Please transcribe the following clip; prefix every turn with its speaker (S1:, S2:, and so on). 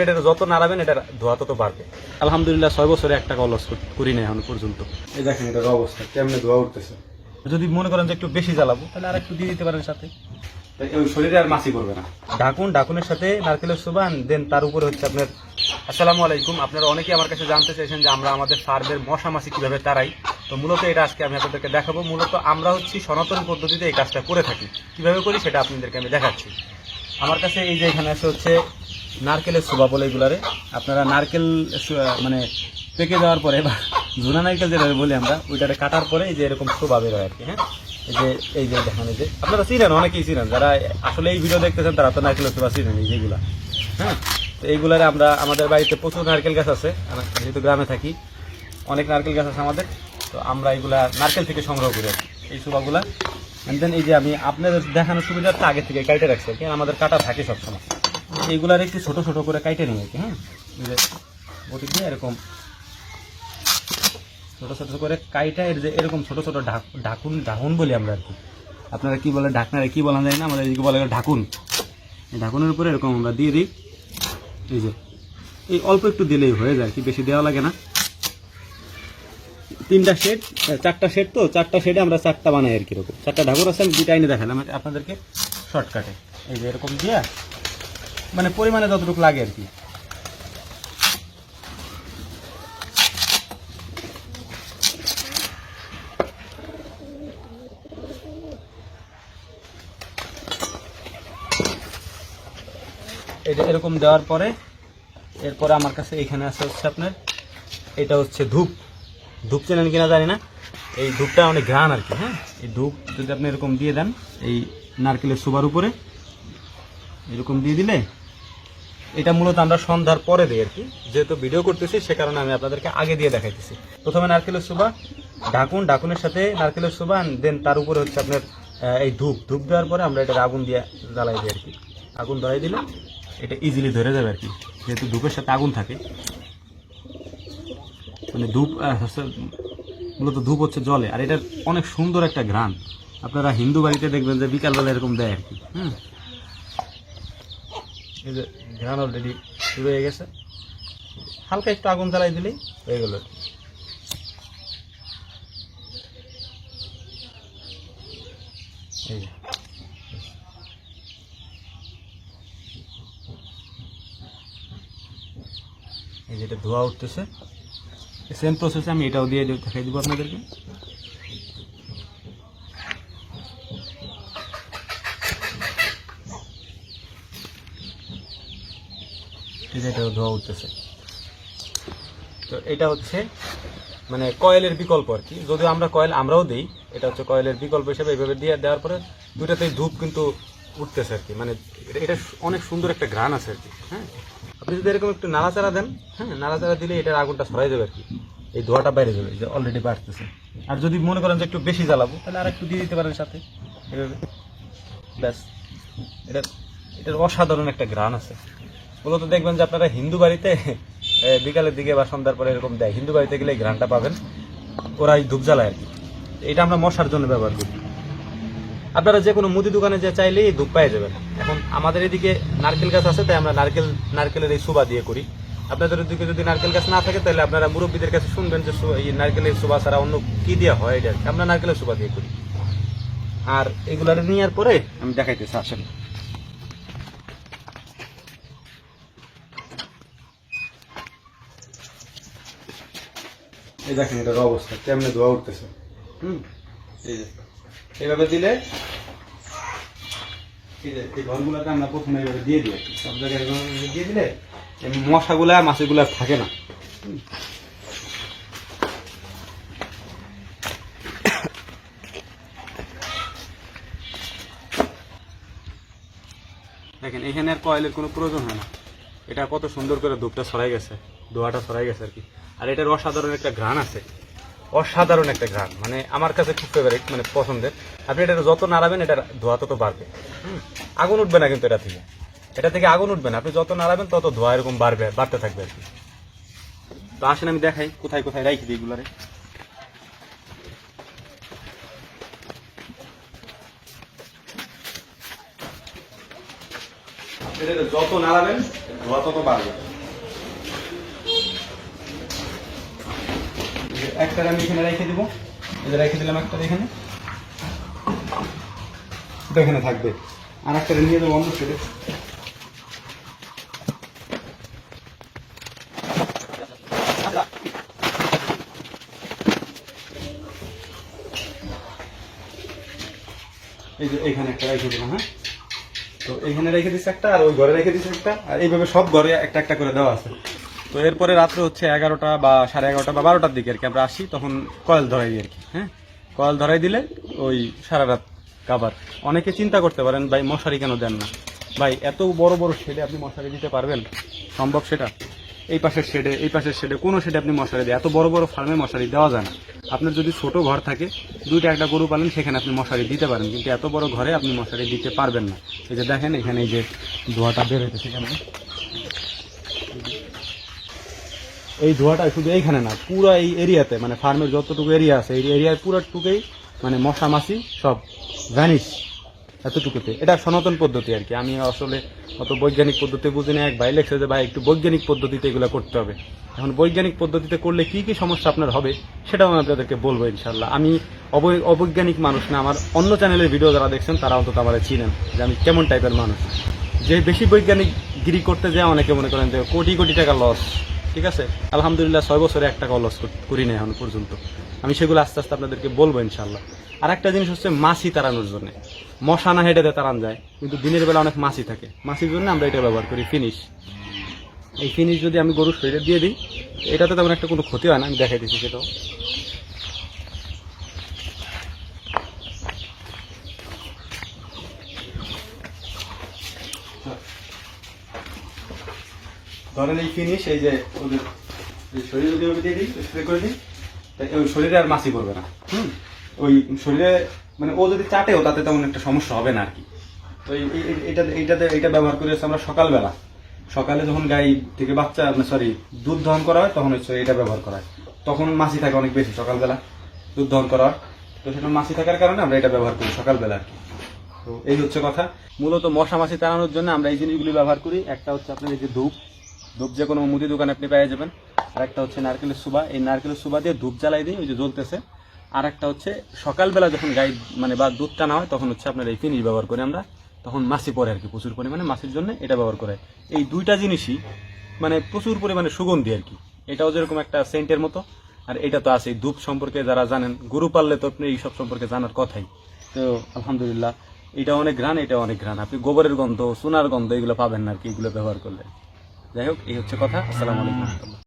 S1: এটা যত নাড়াবেন এটা ধোয়া তত বাড়বে। আলহামদুলিল্লাহ ছয় বছরে একটা করি না এখন পর্যন্ত। এই দেখেন এটার অবস্থা কেমনে ধোয়া উঠতেছে। যদি মনে করেন যে একটু বেশি জ্বালাবো তাহলে আর একটু দিয়ে দিতে পারেন সাথে। ওই শরীরে আর মাছি করবে না। ঢাকুন ঢাকুনের সাথে নারকেলের সুবান দেন তার উপরে হচ্ছে আপনার আসসালামু আলাইকুম। আপনারা অনেকেই আমার কাছে জানতে চাইছেন যে আমরা আমাদের ফার্মের মশা মাছি কীভাবে তাড়াই। তো মূলত এটা আজকে আমি আপনাদেরকে দেখাবো। মূলত আমরা হচ্ছে সনাতন পদ্ধতিতে এই কাজটা করে থাকি। কীভাবে করি সেটা আপনাদেরকে আমি দেখাচ্ছি। আমার কাছে এই যে এখানে আছে হচ্ছে নারকেলের সুবা বলে এগুলারে। আপনারা নারকেল মানে পেকে যাওয়ার পরে বা ঝুনা নারকেল যেটা বলি আমরা, ওইটারে কাটার পরে এই যে এরকম সুবা বের হয় আর কি হ্যাঁ? এই যে এই যে দেখেন এই যে। আপনারা চিনেন, অনেকেই চিনেন। যারা আসলে এই ভিডিও দেখতেছেন, তারা তো নারকেলের সুবা চিনেন এই যেগুলা হ্যাঁ? তো এইগুলারে আমরা আমাদের বাড়িতে প্রচুর নারকেল গাছ আছে। যেহেতু গ্রামে থাকি, অনেক নারকেল গাছ আছে আমাদের। তো আমরা এগুলা নারকেল থেকে সংগ্রহ করি এই সুবাগুলা এন্ড দেন এই যে আমি আপনাদের দেখানোর সুবিধার্থে আগে থেকে কাইটে রাখছি আমাদের কাটা থাকে সবসময়। এইগুলার একটু ছোট ছোট করে কাইটে আর হ্যাঁ? বটি দিয়ে এরকম ছোট ছোট করে কাইটা এর যে এরকম ছোট ছোট ঢাক ঢাকুন ঢাকুন বলি আমরা আর কি আপনারা কি বলে ঢাকনারে কি বলা যায় না? আমাদের এদিকে বলে ঢাকুন। এই ঢাকুনের উপরে এরকম আমরা দিয়ে দিই। এই যে এই অল্প একটু দিলেই হয়ে যায় কি বেশি দেওয়া লাগে না। তিনটা শেড চারটা শেড তো চারটা শেডে আমরা চারটা বানাই আর কি এরকম। চারটা ঢাকুর আছে আমি দুইটা এনে দেখালাম। আপনাদেরকে শর্টকাটে এই যে এরকম দিয়া মানে পরিমাণে যতটুকু লাগে আর কি। যে এরকম দেওয়ার পরে, এরপরে আমার কাছে এখানে আছে হচ্ছে আপনার, এটা হচ্ছে ধূপ। ধূপ চেনেন কিনা জানি না। এই ধূপটা অনেক ঘ্রাণ আর কি হ্যাঁ? এই ধূপ যদি আপনি এরকম দিয়ে দেন, এই নারকেলের সুবার উপরে, এরকম দিয়ে দিলে এটা মূলত আমরা সন্ধ্যার পরে দিই আর কি। যেহেতু ভিডিও করতেছি, সে কারণে আমি আপনাদেরকে আগে দিয়ে দেখাইতেছি। প্রথমে নারকেলের সুবা, ঢাকুন, ঢাকুনের সাথে নারকেলের সুবা দেন তার উপরে হচ্ছে আপনার এই ধূপ। ধূপ দেওয়ার পরে আমরা এটা আগুন দিয়ে জ্বালাই দিই আর কি। আগুন ধরাই দিলে এটা ইজিলি ধরে যাবে আর কি। যেহেতু ধূপের সাথে আগুন থাকে। মানে ধূপ মূলত ধূপ হচ্ছে জলে। আর এটার অনেক সুন্দর একটা ঘ্রাণ। আপনারা হিন্দু বাড়িতে দেখবেন যে বিকালবেলা এরকম দেয় আর কি। হুম? এই যে ঘ্রাণ অলরেডি শুরু হয়ে গেছে। হালকা একটু আগুন জ্বালাই দিলেই হয়ে গেল। এই যেটা ধোয়া উঠতেছে। সেম প্রসেসে আমি এটাও দিয়ে দেখাই দিব আপনাদেরকে। এটাও ধোয়া উঠতেছে। তো এটা হচ্ছে মানে কয়েলের বিকল্প আর কি। যদিও আমরা কয়েল আমরাও দিই, এটা হচ্ছে কয়েলের বিকল্প হিসেবে এইভাবে দিয়ে দেওয়ার পরে দুইটাতেই ধূপ কিন্তু উঠতেছে আর কি। মানে এটা- অনেক সুন্দর একটা ঘ্রাণ আছে আর কি হ্যাঁ। আপনি যদি এরকম একটু নাড়াচাড়া দেন হ্যাঁ নাড়াচাড়া দিলে এটার আগুনটা ছড়াই যাবে আর কি। এই ধোয়াটা বাইরে যাবে যে অলরেডি বাড়তেছে। আর যদি মনে করেন যে একটু বেশি জ্বালাবো, তাহলে আর একটু দিয়ে দিতে পারেন সাথে এভাবে ব্যাস। এটা এটার অসাধারণ একটা ঘ্রাণ আছে। মূলত দেখবেন যে আপনারা হিন্দু বাড়িতে বিকালের দিকে বা সন্ধ্যার পরে এরকম দেয়। হিন্দু বাড়িতে গেলে এই ঘ্রাণটা পাবেন। ওরা এই ধূপ জ্বালায় আর কি। এটা আমরা মশার জন্য ব্যবহার করি। আপনারা যে কোনো মুদি দোকানে যে চাইলেই ধূপ পেয়ে যাবেন। এখন আমাদের এদিকে নারকেল গাছ আছে, তাই আমরা নারকেল, নারকেলের এই সুবা দিয়ে করি। আপনাদের ওদিকে যদি নারকেল গাছ না থাকে, তাহলে আপনারা মুরব্বীদের কাছে শুনবেন যে এই নারকেলের সুবা ছাড়া অন্য কী দেওয়া হয় এটা আমরা নারকেলের সুবা দিয়ে করি। আর এগুলার নেওয়ার পরে আমি দেখাইতেছি, আসেন। এই দেখেন এটার অবস্থা, কেমনে ধোয়া উঠতেছে। হুম? এই যে এইভাবে দিলে এই ঘরগুলোতে আমরা প্রথমে এইভাবে দিয়ে দিই সব জায়গায় দিয়ে দিলে মশাগুলা মাছিগুলো থাকে না। দেখেন, এখানে আর কয়েলের কোনো প্রয়োজন হয় না। এটা কত সুন্দর করে ধূপটা ছড়াই গেছে, দোয়াটা ছড়াই গেছে আর কি। আর এটার অসাধারণ একটা ঘ্রাণ আছে। অসাধারণ একটা ঘ্রাণ মানে আমার কাছে খুব ফেভারিট মানে পছন্দের। আপনি এটা যত নাড়াবেন, এটার ধোয়া তত বাড়বে। আগুন উঠবে না কিন্তু এটা থেকে। এটা থেকে আগুন উঠবে না। আপনি যত নাড়াবেন, তত ধোয়া এরকম বাড়বে, বাড়তে থাকবে আর কি। তো আসেন, আমি দেখাই, কোথায় কোথায় রাখি দিই এগুলারে। যত নাড়াবেন ধোয়া তত বাড়বে। একটা আমি এখানে রেখে দিব। যে রেখে দিলাম একটা এখানে। এটা এখানে থাকবে। আর একটা নিয়ে দেবো অন্য সেটে এই যে এখানে একটা রেখে দিলাম হ্যাঁ? তো এখানে রেখে দিচ্ছে একটা, আর ওই ঘরে রেখে দিচ্ছে একটা, আর এইভাবে সব ঘরে একটা একটা করে দেওয়া আছে। তো এরপরে রাত্রে হচ্ছে এগারোটা বা সাড়ে এগারোটা বা বারোটার দিকে আর কি, আমরা আসি, তখন কয়েল ধরাই দিই আর কি হ্যাঁ? কয়েল ধরাই দিলে ওই সারা রাত কাবার অনেকে চিন্তা করতে পারেন, ভাই, মশারি কেন দেন না? ভাই, এত বড় বড় ছেলে আপনি মশারি দিতে পারবেন? সম্ভব সেটা? এই পাশের শেডে এই পাশের শেডে কোনো শেডে আপনি মশারি দেয় এত বড় বড় ফার্মে মশারি দেওয়া যায় না। আপনার যদি ছোট ঘর থাকে, দুইটা একটা গরু পালেন, সেখানে আপনি মশারি দিতে পারেন। কিন্তু এত বড় ঘরে আপনি মশারি দিতে পারবেন না। এই যে দেখেন, এখানে এই যে ধোয়াটা বের হইতেছে সেখানে এই ধোঁয়াটা শুধু এইখানে না, পুরো এই এরিয়াতে মানে ফার্মের যতটুকু এরিয়া আছে, এই এরিয়ার পুরোটুকুই মানে মশা মাছি সব ভ্যানিশ এতটুকুতে। এটা সনাতন পদ্ধতি আর কি। আমি আসলে অত বৈজ্ঞানিক পদ্ধতি বুঝি না। এক ভাই লেখছে যে, ভাই, একটু বৈজ্ঞানিক পদ্ধতিতে এগুলো করতে হবে। এখন বৈজ্ঞানিক পদ্ধতিতে করলে কি কি সমস্যা আপনার হবে, সেটাও আমি আপনাদেরকে বলব ইনশাল্লাহ আমি অবৈ- অবৈজ্ঞানিক মানুষ না। আমার অন্য চ্যানেলের ভিডিও যারা দেখছেন, তারা অন্তত আমার চিনেন যে, আমি কেমন টাইপের মানুষ। যে বেশি বৈজ্ঞানিক গিরি করতে যায়, অনেকে মনে করেন যে, কোটি কোটি টাকা লস ঠিক আছে? আলহামদুলিল্লাহ ছয় বছরে একটা কল লস করি না এখন পর্যন্ত। আমি সেগুলো আস্তে আস্তে আপনাদেরকে বলব ইনশাল্লাহ আর একটা জিনিস হচ্ছে মাছি তাড়ানোর জন্য। মশা না হেঁটে তাড়ান যায়, কিন্তু দিনের বেলা অনেক মাছি থাকে। মাছির জন্য আমরা এটা ব্যবহার করি ফিনিশ এই ফিনিশ যদি আমি গরুর শরীরে দিয়ে দিই, এটাতে তেমন একটা কোনো ক্ষতি হয় না, আমি দেখাই দিচ্ছি সেটাও। ধরেন এই ফিনিশ এই যে ওদের শরীরে যদি ওকে দিয়ে দিই স্প্রে করে দিই, তাই ওই শরীরে আর মাছি করবে না। হুম? ওই শরীরে মানে ও যদি চাটেও তাতে তেমন একটা সমস্যা হবে না আর কি। তো এই- এই- এই- এইটা এইটাতে, এইটা ব্যবহার করে হচ্ছে আমরা সকালবেলা, সকালে যখন গাই থেকে বাচ্চা সরি দুধ দহন করা হয়, তখন হচ্ছে এটা ব্যবহার করা হয়। তখন মাছি থাকে অনেক বেশি সকালবেলা, দুধ দহন করা হয়। তো সেটা মাছি থাকার কারণে আমরা এটা ব্যবহার করি সকালবেলা আর কি। তো এই হচ্ছে কথা। মূলত মশা মাছি তাড়ানোর জন্য আমরা এই জিনিসগুলি ব্যবহার করি। একটা হচ্ছে আপনার এই যে ধূপ। ধূপ যে কোনো মুদি দোকানে আপনি পেয়ে যাবেন। আর একটা হচ্ছে নারকেলের সুবা। এই নারকেলের সুবা দিয়ে ধূপ জ্বালাই দিই ওই যে জ্বলতেছে। আর একটা হচ্ছে সকালবেলা যখন গাই মানে বা দুধ টানা হয়, তখন হচ্ছে আপনার এই ফিনিশ ব্যবহার করি আমরা। তখন মাছি পড়ে আর কি, প্রচুর পরিমাণে মাছির জন্য এটা ব্যবহার করে এই দুইটা জিনিসই মানে প্রচুর পরিমাণে সুগন্ধি আর কি। এটাও যেরকম একটা সেন্টের মতো, আর এটা তো আছে। ধূপ সম্পর্কে যারা জানেন, গরু পাললে তো আপনি এইসব সম্পর্কে জানার কথাই। তো আলহামদুলিল্লাহ, এটা অনেক ঘ্রাণ, এটা অনেক ঘ্রাণ। আপনি গোবরের গন্ধ, সোনার গন্ধ, এগুলো পাবেন না আর কি, এগুলো ব্যবহার করলে। যাই হোক এই হচ্ছে কথা। আসসালামু আলাইকুম।